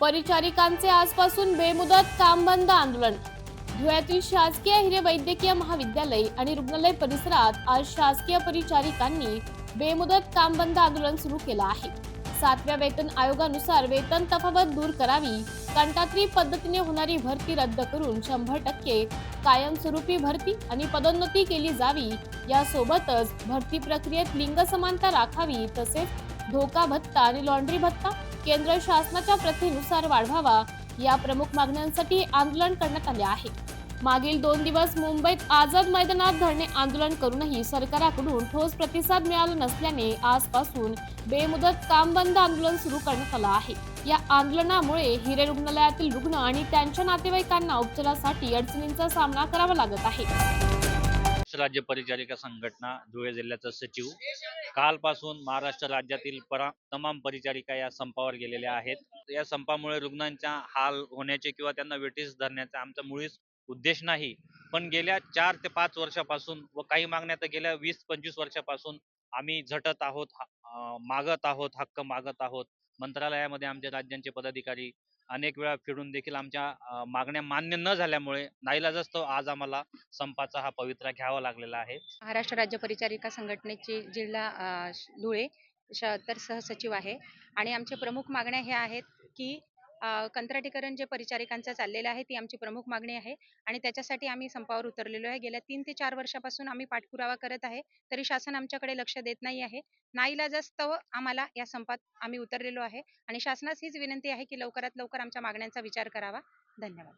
परिचारिकांचे आजपासून बेमुदत काम बंद आंदोलन. धुळ्यातील शासकीय हिरे वैद्यकीय महाविद्यालय आणि रुग्णालय परिसरात आज शासकीय परिचारिकांनी बेमुदत काम बंद आंदोलन सुरू केलं आहे. सातव्या वेतन आयोगानुसार वेतन तफावत दूर करावी कंटात्री पद्धतीने होणारी भरती रद्द करून शंभर टक्के कायमस्वरूपी भरती आणि पदोन्नती केली जावी यासोबतच भरती प्रक्रियेत लिंग समानता राखावी तसेच धोका भत्ता आणि लॉन्ड्री भत्ता केंद्र शासनाच्या प्रथेनुसार वाढवावा या प्रमुख मागण्यांसाठी आंदोलन करण्यात आले आहे. मागील दोन दिवस मुंबईत आझाद मैदानात धरणे आंदोलन करूनही सरकारकडून ठोस प्रतिसाद मिळाला नसल्याने आजपासून बेमुदत काम बंद आंदोलन सुरू करण्यात आलं आहे. या आंदोलनामुळे हिरे रुग्णालयातील रुग्ण आणि त्यांच्या नातेवाईकांना उपचारासाठी अडचणींचा सामना करावा लागत आहे. राज्य परिचारिका संघटना धुळे जिल्ह्याचा सचिव कालपासून महाराष्ट्र राज्यातील तमाम परिचारिका या संपावर गेलेल्या आहेत. या संपामुळे रुग्णांच्या हाल होण्याचे किंवा त्यांना वेटीस धरण्याचा आमचा मुळीच उद्देश नाही. पण गेल्या चार ते पाच वर्षापासून व काही मागण्या तर गेल्या वीस पंचवीस वर्षापासून आम्ही झटत आहोत मागत आहोत हक्क मागत आहोत. मंत्रालयामध्ये आमचे राज्यांचे पदाधिकारी अनेक वेळा फिरून देखील आमच्या मागण्या मान्य न झाल्यामुळे नाईलाजास्तव आज आम्हाला संपाचा हा पवित्रा घ्यावा लागलेला आहे. महाराष्ट्र राज्य परिचारिका संघटनेचे जिल्हा श- धुळे तर सहसचिव आहे. आणि आमच्या प्रमुख मागण्या ह्या आहेत की कंत्राटीकरण जे परिचारिकांचं चाललेलं आहे ती आमची प्रमुख मागणी आहे आणि त्याच्यासाठी आम्ही संपावर उतरलेलो आहे. गेल्या तीन ते चार वर्षापासून आम्ही पाठपुरावा करत आहे तरी शासन आमच्याकडे लक्ष देत नाही आहे. नाईलाजास्तव आम्हाला या संपात आम्ही उतरलेलो आहे आणि शासनास हीच विनंती आहे की लवकरात लवकर आमच्या मागण्यांचा विचार करावा. धन्यवाद.